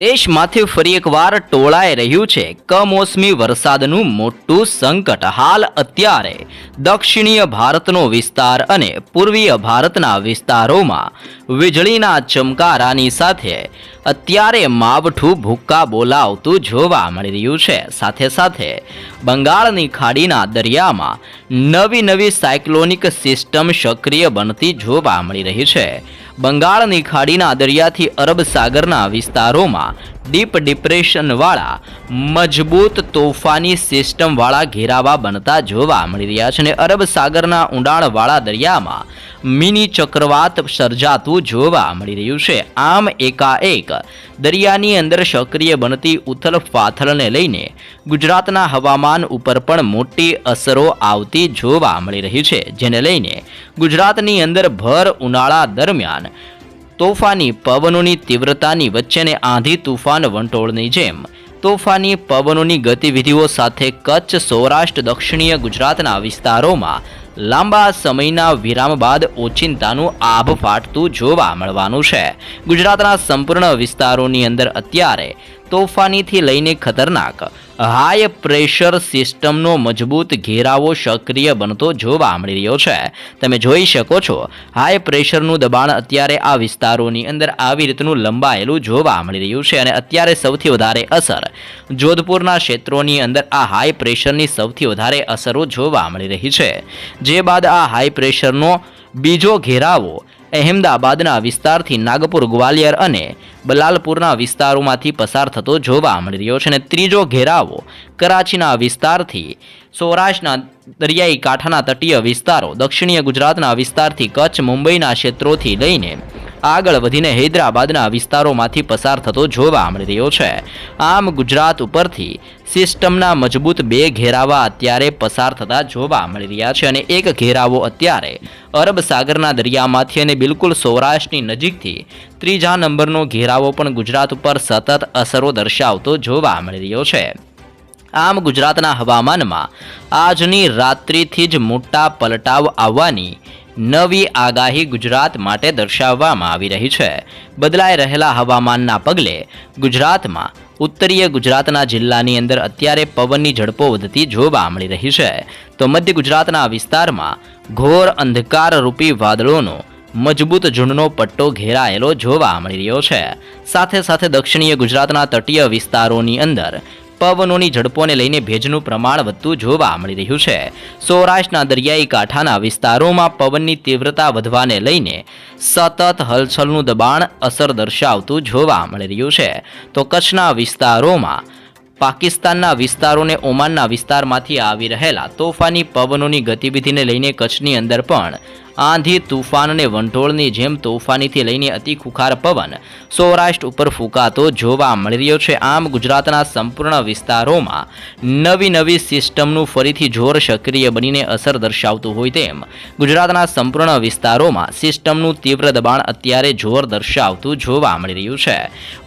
દેશમાંથી ફરી એકવાર ટોળાઈ રહ્યું છે. કમોસમી વરસાદનું મોટું સંકટ હાલ અત્યારે. દક્ષિણીય ભારતનો વિસ્તાર અને પૂર્વીય ભારતના વિસ્તારોમાં વીજળીના ચમકારાની સાથે અત્યારે માવઠું ભૂક્કા બોલાવતું જોવા મળી રહ્યું છે. સાથે સાથે બંગાળની ખાડીના દરિયામાં નવી નવી સાયક્લોનિક સિસ્ટમ સક્રિય બનતી જોવા મળી રહી છે. બંગાળની ખાડીના દરિયાથી અરબ સાગરના વિસ્તારોમાં ડીપ ડિપ્રેશનવાળા, મજબૂત તોફાની સિસ્ટમવાળા ઘેરાવા બનતા જોવા મળી રહ્યા છે અને અરબ સાગરના ઊંડાણવાળા દરિયામાં મિની ચક્રવાત સર્જાતું જોવા મળી રહ્યું છે. આમ એકાએક દરિયાની અંદર સક્રિય બનતી ઉથલ પાથલને લઈને ગુજરાતના હવામાન ઉપર પણ મોટી અસરો આવતી જોવા મળી રહી છે, જેને લઈને ગુજરાતની અંદર ભર ઉનાળા દરમિયાન તોફાની પવનોની તીવ્રતાની વચ્ચેને આંધી તુફાન વંટોળની જેમ તોફાની પવનોની ગતિવિધિઓ સાથે કચ્છ, સૌરાષ્ટ્ર, દક્ષિણીય ગુજરાતના વિસ્તારોમાં લાંબા સમયના વિરામ બાદ ઓચિંતાનું આભ ફાટતું જોવા મળવાનું છે. ગુજરાતના સંપૂર્ણ વિસ્તારોની અંદર અત્યારે તોફાનીથી લઈને ખતરનાક હાઈ પ્રેશર સિસ્ટમનો મજબૂત ઘેરાવો સક્રિય બનતો જોવા મળી રહ્યો છે. તમે જોઈ શકો છો હાઈ પ્રેશરનું દબાણ અત્યારે આ વિસ્તારોની અંદર આવી રીતનું લંબાયેલું જોવા મળી રહ્યું છે અને અત્યારે સૌથી વધારે અસર જોધપુરના ક્ષેત્રોની અંદર આ હાઈ પ્રેશરની સૌથી વધારે અસરો જોવા મળી રહી છે. જે બાદ આ હાઈ પ્રેશરનો બીજો ઘેરાવો અહેમદાબાદના વિસ્તારથી નાગપુર, ગ્વાલિયર અને બલાલપુરના વિસ્તારોમાંથી પસાર થતો જોવા મળી રહ્યો છે. અને ત્રીજો ઘેરાવો કરાચીના વિસ્તારથી સૌરાષ્ટ્રના દરિયાઈ કાંઠાના તટીય વિસ્તારો, દક્ષિણીય ગુજરાતના વિસ્તારથી કચ્છ, મુંબઈના ક્ષેત્રોથી લઈને આગળ વધીને હૈદરાબાદના વિસ્તારોમાંથી પસાર થતો જોવા મળી રહ્યો છે. આમ ગુજરાત ઉપરથી સિસ્ટમના મજબૂત બે ઘેરાવા અત્યારે પસાર થતા જોવા મળી રહ્યા છે અને એક ઘેરાવો અત્યારે અરબ સાગરના દરિયામાંથી અને બિલકુલ સૌરાષ્ટ્રની નજીકથી ત્રીજા નંબરનો ઘેરાવો પણ ગુજરાત ઉપર સતત અસરો દર્શાવતો જોવા મળી રહ્યો છે. આમ ગુજરાતના હવામાનમાં આજની રાત્રિથી જ મોટા પલટાવ આવવાની નવી આગાહી ગુજરાત માટે દર્શાવવામાં આવી રહી છે. બદલાઈ રહેલા હવામાનના પગલે ગુજરાતમાં ઉત્તરીય ગુજરાતના જિલ્લાની અંદર અત્યારે પવનની ઝડપો વધતી જોવા મળી રહી છે. તો મધ્ય ગુજરાતના વિસ્તારમાં ઘોર અંધકારરૂપી વાદળોનો મજબૂત ઝુંડનો પટ્ટો ઘેરાયેલો જોવા મળી રહ્યો છે. સાથે સાથે દક્ષિણીય ગુજરાતના તટીય વિસ્તારોની અંદર પવનોની ઝડપોને લઈને ભેજનું પ્રમાણ વધતું જોવા મળી રહ્યું છે. સૌરાષ્ટ્રના દરિયાઈ કાંઠાના વિસ્તારોમાં પવનની તીવ્રતા વધવાને લઈને સતત હલચલનું દબાણ અસર દર્શાવતું જોવા મળી રહ્યું છે. તો કચ્છના વિસ્તારોમાં પાકિસ્તાનના વિસ્તારોને ઓમાનના વિસ્તારમાંથી આવી રહેલા તોફાની પવનોની ગતિવિધિને લઈને કચ્છની અંદર પણ આંધી તુફાન અને વંટોળની જેમ તોફાનીથી લઈને અતિ ખુખાર પવન. સૌરાષ્ટ્ર ઉપર ફૂંકાતો જોવા મળી રહ્યો છે. આમ ગુજરાતના સંપૂર્ણ વિસ્તારોમાં નવી નવી સિસ્ટમનું ફરીથી જોર સક્રિય બનીને અસર દર્શાવતું હોય તેમ ગુજરાતના સંપૂર્ણ વિસ્તારોમાં સિસ્ટમનું તીવ્ર દબાણ અત્યારે જોર દર્શાવતું જોવા મળી રહ્યું છે.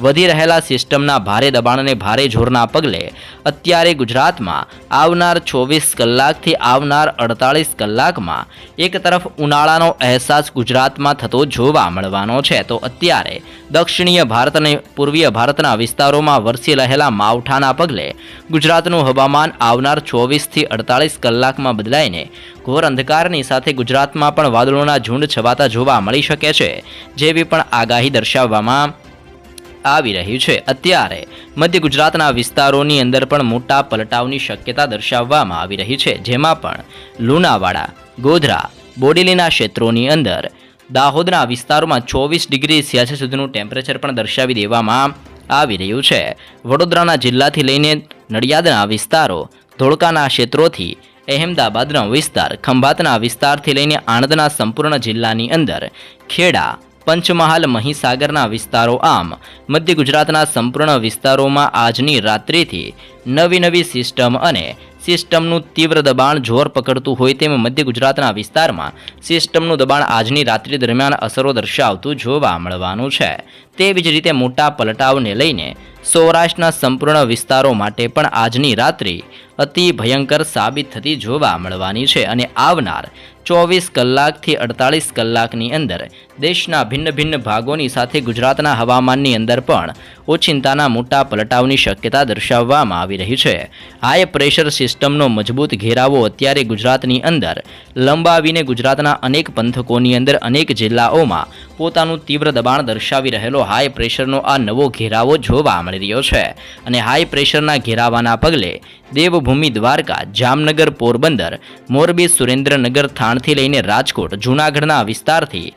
વધી રહેલા સિસ્ટમના ભારે દબાણ અને ભારે જોરના પગલે અત્યારે ગુજરાતમાં આવનાર ચોવીસ કલાકથી આવનાર અડતાળીસ કલાકમાં એક તરફ ઉનાળાનો અહેસાસ ગુજરાતમાં થતો જોવા મળવાનો છે. તો અત્યારે દક્ષિણીય ભારત અને પૂર્વીય ભારતના વિસ્તારોમાં વરસી રહેલા માવઠાના પગલે ગુજરાતનું હવામાન આવનાર ચોવીસથી અડતાલીસ કલાકમાં બદલાઈને ઘોર અંધકારની સાથે ગુજરાતમાં પણ વાદળોના ઝુંડ છવાતા જોવા મળી શકે છે, જેવી પણ આગાહી દર્શાવવામાં આવી રહ્યું છે. અત્યારે મધ્ય ગુજરાતના વિસ્તારોની અંદર પણ મોટા પલટાવની શક્યતા દર્શાવવામાં આવી રહી છે, જેમાં પણ લુણાવાડા, ગોધરા બોડેલીના ક્ષેત્રોની અંદર. દાહોદના વિસ્તારોમાં ચોવીસ ડિગ્રી સેલ્સિયસ સુધીનું ટેમ્પરેચર પણ દર્શાવી દેવામાં આવી રહ્યું છે. વડોદરાના જિલ્લાથી લઈને નડિયાદના વિસ્તારો, ધોળકાના ક્ષેત્રોથી, અહેમદાબાદનો વિસ્તાર, ખંભાતના વિસ્તારથી લઈને આણંદના સંપૂર્ણ જિલ્લાની અંદર. ખેડા, પંચમહાલ, મહીસાગરના વિસ્તારો આમ. મધ્ય ગુજરાતના સંપૂર્ણ વિસ્તારોમાં આજની રાત્રિથી નવી નવી સિસ્ટમ અને સિસ્ટમનું તીવ્ર દબાણ જોર પકડતું હોય તેમ મધ્ય ગુજરાતના વિસ્તારમાં સિસ્ટમનું દબાણ આજની રાત્રિ દરમિયાન અસરો દર્શાવતું જોવા મળવાનું છે. તેવી જ રીતે મોટા પલટાવને લઈને સૌરાષ્ટ્રના સંપૂર્ણ વિસ્તારો માટે પણ આજની રાત્રિ અતિ ભયંકર સાબિત થતી જોવા મળવાની છે અને આવનાર ચોવીસ કલાકથી અડતાલીસ કલાકની અંદર દેશના ભિન્ન ભિન્ન ભાગોની સાથે ગુજરાતના હવામાનની અંદર પણ ઓચિંતાના મોટા પલટાવની શક્યતા દર્શાવવામાં આવી રહી છે. હાઈ પ્રેશર સિસ્ટમનો મજબૂત ઘેરાવો અત્યારે ગુજરાતની અંદર લંબાવીને ગુજરાતના અનેક પંથકોની અંદર અનેક જિલ્લાઓમાં પોતાનું તીવ્ર દબાણ દર્શાવી રહેલો હાઈ પ્રેશરનો આ નવો ઘેરાવો જોવા મળી રહ્યો છે. અને હાઈ પ્રેશરના ઘેરાવાના પગલે દેવભૂમિ દ્વારકા, જામનગર પોરબંદર, મોરબી સુરેન્દ્રનગર થાણથી લઈને રાજકોટ, જૂનાગઢના વિસ્તારથી,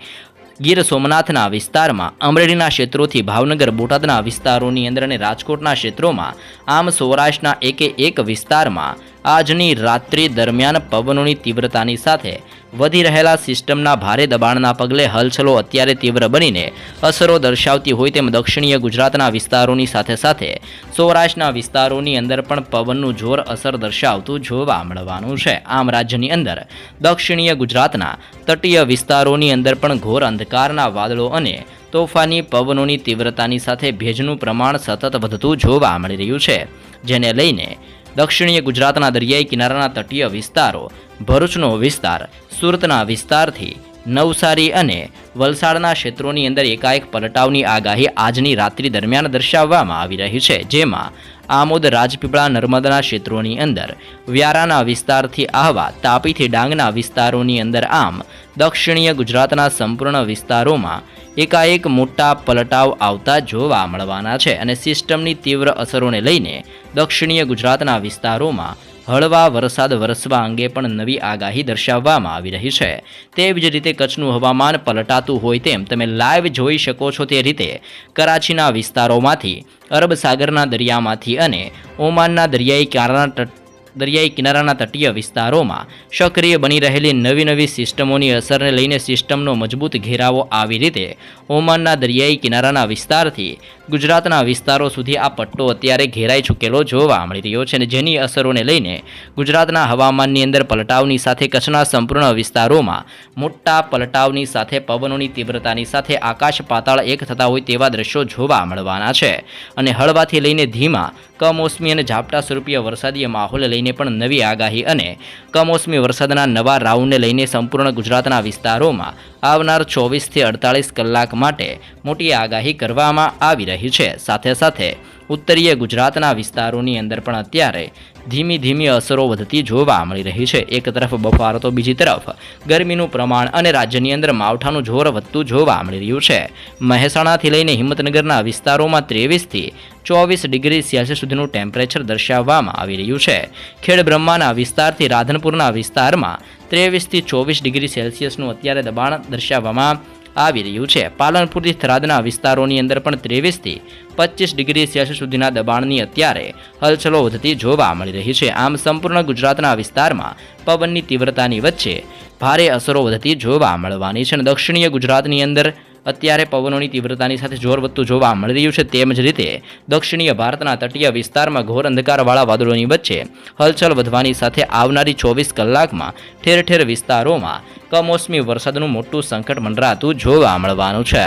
ગીર સોમનાથના વિસ્તારમાં, અમરેલીના ક્ષેત્રોથી, ભાવનગર, બોટાદના વિસ્તારોની અંદર અને રાજકોટના ક્ષેત્રોમાં, આમ સૌરાષ્ટ્રના એકે એક વિસ્તારમાં, આજની રાત્રિ દરમિયાન પવનોની તીવ્રતાની સાથે વધી રહેલા સિસ્ટમના ભારે દબાણના પગલે હલચલો અત્યારે તીવ્ર બનીને અસરો દર્શાવતી હોય તેમ દક્ષિણીય ગુજરાતના વિસ્તારોની સાથે સાથે સૌરાષ્ટ્રના વિસ્તારોની અંદર પણ પવનનું જોર અસર દર્શાવતું જોવા મળવાનું છે. આમ રાજ્યની અંદર દક્ષિણીય ગુજરાતના તટીય વિસ્તારોની અંદર પણ ઘોર અંધકારના વાદળો અને તોફાની પવનોની તીવ્રતાની સાથે ભેજનું પ્રમાણ સતત વધતું જોવા મળી રહ્યું છે. જેને લઈને દક્ષિણીય ગુજરાતના દરિયાઈ કિનારાના તટીય વિસ્તારો, ભરૂચનો વિસ્તાર, સુરતના વિસ્તારથી નવસારી અને વલસાડના ક્ષેત્રોની અંદર એકાએક પલટાવની આગાહી આજની રાત્રિ દરમિયાન દર્શાવવામાં આવી રહી છે. જેમાં આમોદ, રાજપીપળા, નર્મદાના ક્ષેત્રોની અંદર વ્યારાના વિસ્તારથી આહવા, તાપીથી ડાંગના વિસ્તારોની અંદર આમ દક્ષિણીય ગુજરાતના સંપૂર્ણ વિસ્તારોમાં એકાએક મોટા પલટાવ આવતા જોવા મળવાના છે અને સિસ્ટમની તીવ્ર અસરોને લઈને દક્ષિણીય ગુજરાતના વિસ્તારોમાં હળવા વરસાદ વરસવા અંગે પણ નવી આગાહી દર્શાવવામાં આવી રહી છે. તેવી જ રીતે કચ્છનું હવામાન પલટાતું હોય તેમ તમે લાઈવ જોઈ શકો છો તે રીતે કરાચીના વિસ્તારોમાંથી અરબ સાગરના દરિયામાંથી અને ઓમાનના દરિયાઈ તટ દરિયાઈ કિનારાના તટીય વિસ્તારોમાં સક્રિય બની રહેલી નવી નવી સિસ્ટમોની અસરને લઈને સિસ્ટમનો મજબૂત ઘેરાવો આવી રીતે ઓમાનના દરિયાઈ કિનારાના વિસ્તારથી ગુજરાતના વિસ્તારો સુધી આ પટ્ટો અત્યારે ઘેરાઈ ચૂકેલો જોવા મળી રહ્યો છે અને જેની અસરોને લઈને ગુજરાતના હવામાનની અંદર પલટાવની સાથે કચ્છના સંપૂર્ણ વિસ્તારોમાં મોટા પલટાવની સાથે, પવનોની તીવ્રતાની સાથે આકાશ પાતાળ એક થતા હોય તેવા દ્રશ્યો જોવા મળવાના છે. અને હળવાથી લઈને ધીમા, કમોસમી અને ઝાપટા સ્વરૂપીય વરસાદીય માહોલ લઈને પણ નવી આગાહી અને કમોસમી વરસાદના નવા રાઉન્ડને લઈને સંપૂર્ણ ગુજરાતના વિસ્તારોમાં આવનાર ચોવીસથી અડતાલીસ કલાક માટે મોટી આગાહી કરવામાં આવી રહી છે. સાથે સાથે ઉત્તરીય ગુજરાતના વિસ્તારોની અંદર પણ અત્યારે ધીમી ધીમી અસરો વધતી જોવા મળી રહી છે. એક તરફ બફારો તો બીજી તરફ ગરમીનું પ્રમાણ અને રાજ્યની અંદર માવઠાનું જોર વધતું જોવા મળી રહ્યું છે. મહેસાણાથી લઈને હિંમતનગરના વિસ્તારોમાં ત્રેવીસથી ચોવીસ ડિગ્રી સેલ્સિયસ સુધીનું ટેમ્પરેચર દર્શાવવામાં આવી રહ્યું છે. ખેડ બ્રહ્માના વિસ્તારથી રાધનપુરના વિસ્તારમાં ત્રેવીસથી ચોવીસ ડિગ્રી સેલ્સિયસનું અત્યારે દબાણ દર્શાવવામાં આવી રહ્યું છે. પાલનપુરથી થરાદના વિસ્તારોની અંદર પણ ત્રેવીસથી પચીસ ડિગ્રી સેલ્સિયસ સુધીના દબાણની અત્યારે હલચલો વધતી જોવા મળી રહી છે. આમ સંપૂર્ણ ગુજરાતના વિસ્તારમાં પવનની તીવ્રતાની વચ્ચે ભારે અસરો વધતી જોવા મળવાની છે અને દક્ષિણીય ગુજરાતની અંદર અત્યારે પવનોની તીવ્રતાની સાથે જોર વધતું જોવા મળી રહ્યું છે. તેમજ રીતે દક્ષિણીય ભારતના તટીય વિસ્તારમાં ઘોર અંધકારવાળા વાદળોની વચ્ચે હલચલ વધવાની સાથે આવનારી ચોવીસ કલાકમાં ઠેર ઠેર વિસ્તારોમાં કમોસમી વરસાદનું મોટું સંકટ મંડરાતું જોવા મળવાનું છે.